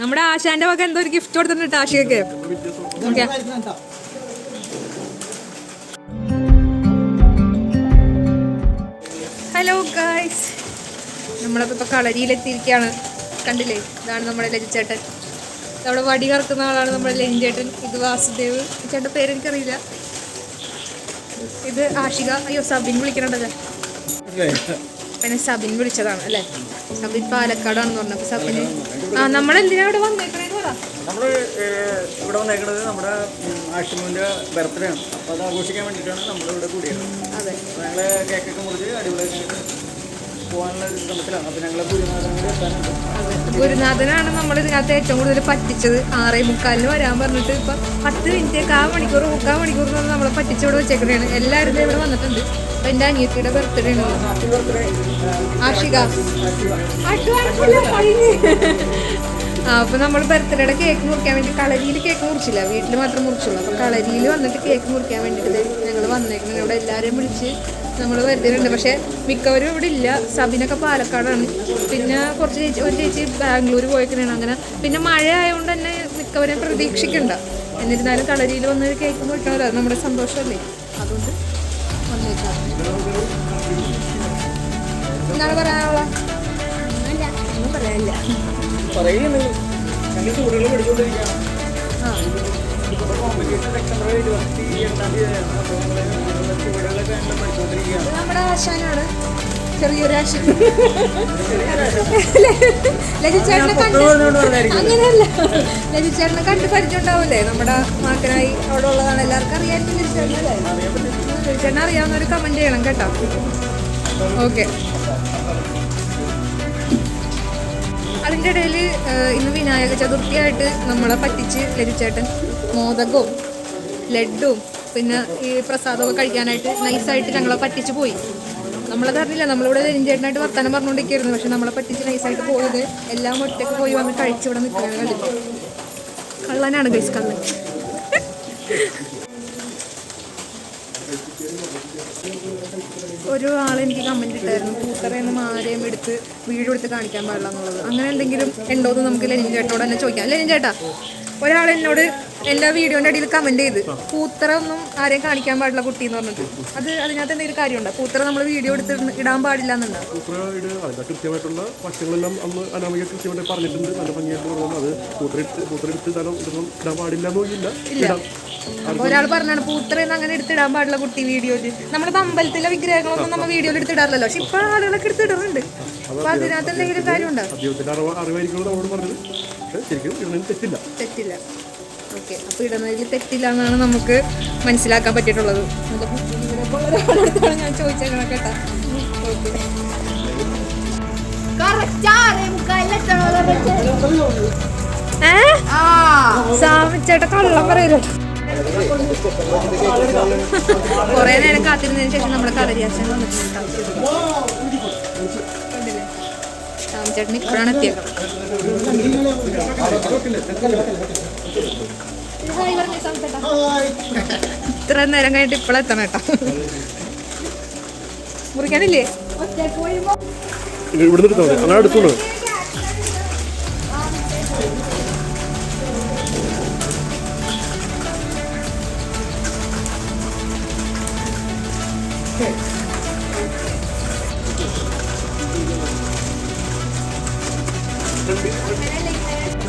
നമ്മുടെ ആശാന്റെ വക എന്തോ ഒരു ഗിഫ്റ്റ് കൊടുത്തിട്ടുണ്ട് ആശയൊക്കെ ഓക്കെ. ഹലോ ഗായ്സ് നമ്മളൊക്കെ ഇപ്പോൾ കളരിയിലെത്തിയിരിക്കുകയാണ്. കണ്ടില്ലേ? ഇതാണ് നമ്മുടെ ലജിച്ചേട്ടൻ നമ്മുടെ വടി കറക്കുന്ന ആളാണ് നമ്മുടെ ലഞ്ചേട്ടൻ ഇത് വാസുദേവ്. ചേട്ടന്റെ പേര് എനിക്കറിയില്ല. ഇത് ആഷിക അയ്യോ സബിൻ വിളിക്കണുണ്ടല്ലേ? പിന്നെ സബിൻ വിളിച്ചതാണ് അല്ലേ? സബിൻ പാലക്കാടാണെന്ന് പറഞ്ഞപ്പോൾ സബിന്. ആ നമ്മളെന്തിനാ ഇവിടെ വന്നേക്കണേന്ന് പറ. നമ്മൾ ഇവിടെ വന്നേക്കുന്നത് നമ്മുടെ ആഷിമുവിന്റെ ബർത്ത്ഡേ ആണ്. അപ്പോൾ അത് ആഘോഷിക്കാൻ വേണ്ടിയിട്ടാണ് നമ്മളിവിടെ കൂടിയത്. അതെ. അപ്പോൾ കേക്കൊക്കെ മുറിച്ച് അടിപൊളിയായിട്ട് പോകാനുള്ള ഒരു ശ്രമത്തിലാണ്. അപ്പോൾ ഞങ്ങളെ എത്താനുണ്ട് ഗുരുനാഥനാണ് നമ്മൾ ഇതിനകത്ത് ഏറ്റവും കൂടുതൽ പറ്റിച്ചത്. ആറേ മുക്കാലിന് വരാൻ പറഞ്ഞിട്ട് ഇപ്പൊ പത്ത് മിനിറ്റ് കാ മണിക്കൂർ മുക്കാൽ മണിക്കൂർ എന്ന് നമ്മളെ പറ്റിച്ച് ഇവിടെ വെച്ചേക്കണേണ് എല്ലാവരും ഇവിടെ വന്നിട്ടുണ്ട്. അപ്പൊ എന്റെ അനിയത്തിയുടെ ബർത്ത്ഡേ ആണ്. ആഷിക. അപ്പോൾ ആ അപ്പൊ നമ്മൾ ബർത്ത്ഡേയുടെ കേക്ക് മുറിക്കാൻ വേണ്ടി കളരിയിൽ കേക്ക് മുറിച്ചില്ല. വീട്ടിൽ മാത്രം മുറിച്ചുള്ളൂ. അപ്പൊ കളരിയിൽ വന്നിട്ട് കേക്ക് മുറിക്കാൻ വേണ്ടിയിട്ട് ഞങ്ങൾ വന്നേക്കുന്നത് ഇവിടെ എല്ലാവരെയും വിളിച്ച് നമ്മൾ വരുത്തിയിട്ടുണ്ട്. പക്ഷേ മിക്കവരും ഇവിടെ ഇല്ല. സബിനൊക്കെ പാലക്കാടാണ്. പിന്നെ കുറച്ച് ചേച്ചി ഒരു ചേച്ചി ബാംഗ്ലൂർ പോയിക്കണേ അങ്ങനെ. പിന്നെ മഴ ആയതുകൊണ്ട് തന്നെ മിക്കവരെ പ്രതീക്ഷിക്കണ്ട. എന്നിരുന്നാലും കളരിയിൽ വന്ന് കേൾക്കുമ്പോൾ കിട്ടണമല്ലോ അത് നമ്മുടെ സന്തോഷമല്ലേ? അതുകൊണ്ട് വന്നേക്കാം. എന്താണ് പറയാനുള്ള ഒന്നും പറയാനില്ല. ആ. നമ്മുടെ ആശാനാണ്. ചെറിയൊരു ആശാൻ. ലജിച്ചേട്ടനെ കണ്ട് അങ്ങനെയല്ല. ലജിച്ചേട്ടനെ കണ്ട് പരിചയമുണ്ടാവൂലേ? നമ്മുടെ മാക്കനായി അവിടെ ഉള്ളതാണ് എല്ലാവർക്കും അറിയാമായിരിക്കും ലജിച്ചേട്ടനല്ലേ ലജിച്ചേട്ടനെ അറിയാവുന്ന ഒരു കമന്റ് ചെയ്യണം കേട്ടോ. ഓക്കെ അതിന്റെ ഇടയിൽ ഇന്ന് വിനായക ചതുർത്ഥിയായിട്ട് നമ്മളെ പറ്റിച്ച് ലജിച്ചേട്ടൻ മോദകവും ലഡുവും പിന്നെ ഈ പ്രസാദമൊക്കെ കഴിക്കാനായിട്ട് നൈസായിട്ട് ഞങ്ങളെ പറ്റിച്ച് പോയി. നമ്മളത് അറിഞ്ഞില്ല. നമ്മളിവിടെ ലരിഞ്ചേട്ടനായിട്ട് വർത്തമാനം പറഞ്ഞുകൊണ്ടിരിക്കുകയായിരുന്നു പക്ഷെ നമ്മളെ പറ്റിച്ച് നൈസായിട്ട് പോയത് എല്ലാം ഒറ്റയ്ക്ക് പോയി വന്ന് കഴിച്ച് ഇവിടെ നിൽക്കുകയാണ് കണ്ടിട്ട് കള്ളനാണ് ഗൈസ് കള്ളൻ. ഒരു ആൾ എനിക്ക് കമന്റ് ഇട്ടായിരുന്നു. പൂക്കറയെന്ന് ആരെയും എടുത്ത് വീഡിയോ എടുത്ത് കാണിക്കാൻ പാടില്ല എന്നുള്ളത്. അങ്ങനെ എന്തെങ്കിലും ഉണ്ടോ എന്ന് നമുക്ക് ലെനിൻ ചേട്ടനോട് തന്നെ ചോദിക്കാം. ലെനിൻ ചേട്ടാ ഒരാൾ എന്നോട് എല്ലാ വീഡിയോന്റെ അടിയിൽ കമന്റ് ചെയ്ത് പൂത്തറ ഒന്നും ആരെയും കാണിക്കാൻ പാടില്ല കുട്ടി എന്ന് പറഞ്ഞിട്ട്. അത് അതിനകത്ത് എന്തെങ്കിലും കാര്യമുണ്ടോ? പൂത്തറ നമ്മൾ വീഡിയോ എടുത്ത് ഇടാൻ പാടില്ല കൃത്യമായിട്ടുള്ള വശങ്ങളെല്ലാം അന്ന് അനാമിക കൃത്യമായിട്ട് പറഞ്ഞിട്ടുണ്ട്. നല്ല ഭംഗിയായിട്ട് പറഞ്ഞു അത് ഇതൊന്നും ഇടാൻ പാടില്ല ഒരാൾ പറഞ്ഞാണ് പൂത്തറയെന്ന് അങ്ങനെ എടുത്തിടാൻ പാടില്ല കുട്ടി വീഡിയോയിൽ നമ്മളിപ്പോ അമ്പലത്തിലെ വിഗ്രഹങ്ങളൊന്നും നമ്മൾ വീഡിയോയിൽ എടുത്തിടാറില്ലല്ലോ പക്ഷെ ഇപ്പൊ ആളുകളൊക്കെ എടുത്തിടുന്നുണ്ട് അപ്പൊ അതിനകത്ത് എന്തെങ്കിലും കാര്യമുണ്ടോ? അറിവായിരിക്കും നമ്മളോട് പറഞ്ഞത്. പക്ഷേ ശരിക്കും ഇടുന്നതിന് തെറ്റില്ല. തെറ്റില്ല. ഓക്കെ. അപ്പോൾ ഇടുന്നതിൽ തെറ്റില്ല എന്നാണ് നമുക്ക് മനസ്സിലാക്കാൻ പറ്റിയിട്ടുള്ളത്. ഞാൻ ചോദിച്ചേക്കണം കേട്ടോ. കള്ളം പറയല്ലോ കൊറേ നേരം കാത്തിരുന്നതിന് ശേഷം നമ്മുടെ കളരിയാശൻ വന്നിട്ടുണ്ട്. സാമിച്ചേട്ടൻ ഇപ്പോഴാണ് എത്തിയത് ഇത്ര നേരം കഴിഞ്ഞിട്ട് ഇപ്പോഴെത്തണം കേട്ടോ. മുറിക്കാനില്ലേ? ഇവിടുന്ന് അങ്ങനെ എടുത്തോളൂ.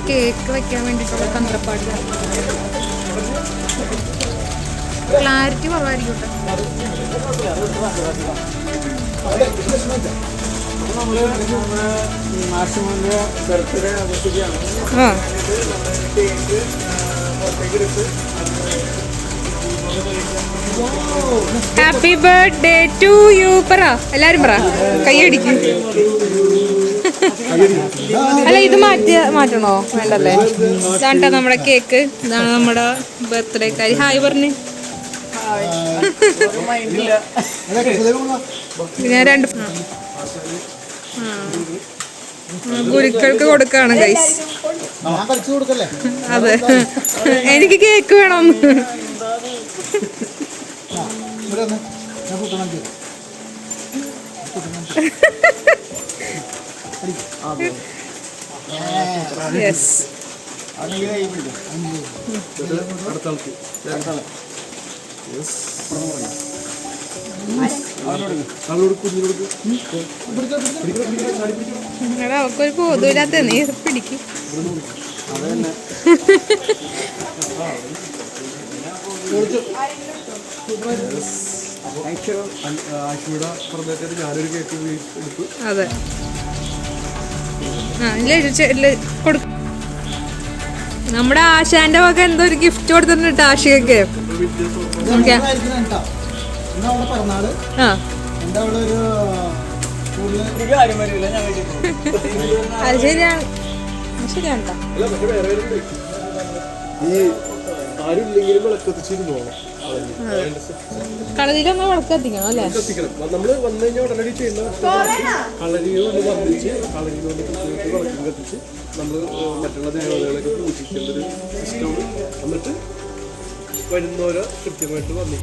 കേക്ക് വെക്കാൻ വേണ്ടിയിട്ടുള്ള തന്ത്രപ്പാട് ക്ലാരിറ്റി കുറവായിരിക്കും ഹാപ്പി ബർത്ത്ഡേ ടു യു പറ. എല്ലാരും പറ. കൈയടിക്കും. അല്ല ഇത് മാറ്റി മാറ്റണോ? വേണ്ടല്ലേ? ഇതാണ്ട നമ്മുടെ കേക്ക്? ഇതാണ് നമ്മുടെ ബർത്ത്ഡേ കാരി ഹായ് പറഞ്ഞ്. ഞാൻ രണ്ട്. ഗുരുക്കൾക്ക് കൊടുക്കാണ് ഗൈസ് അതെ. എനിക്ക് കേക്ക് വേണം. യെസ് എടാ അവക്കൊരു ബോധമില്ലാത്ത നീ പിടിക്കും. ആശുവിടെ പറഞ്ഞിട്ട് ഞാനൊരു കേക്ക് എടുത്തു അതെ. നമ്മുടെ ആശാന്റെ വക എന്തോ ഒരു ഗിഫ്റ്റ് കൊടുത്തിട്ടുണ്ട് ആഷികക്ക് അത് ശരിയാണ്. ശരിയാണ് കളരിയിലൊന്ന് വിളക്ക് കത്തിക്കണം അല്ലേ കത്തിക്കണം നമ്മൾ വന്നു കഴിഞ്ഞാൽ ഉടനടി ചെയ്യുന്ന കളരിയിൽ ഒന്ന് വന്നിച്ച് കളരിയിൽ കൃത്യമായിട്ട് വിളക്കും കത്തിച്ച് നമ്മൾ മറ്റുള്ള ദേവതകളൊക്കെ പൂജിക്കേണ്ട ഒരു സിസ്റ്റം എന്നിട്ട് വരുന്നവരോ കൃത്യമായിട്ട് വന്നി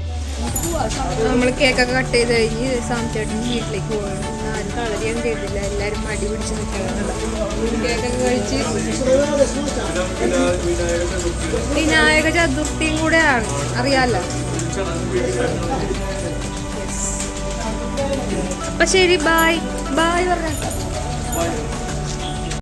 നമ്മൾ കേക്കൊക്കെ കട്ട് ചെയ്ത് കഴിഞ്ഞ് സാംചേട്ടൻ വീട്ടിലേക്ക് പോകണം ആരും കളരിയാൻ ചെയ്തില്ല. എല്ലാവരും മടി പിടിച്ച് നിൽക്കണം കേക്കൊക്കെ കഴിച്ച് വിനായക ചതുർത്ഥിയും കൂടെ ആണ് അറിയാലോ അപ്പൊ ശരി ബായ് ബായ് പറഞ്ഞ.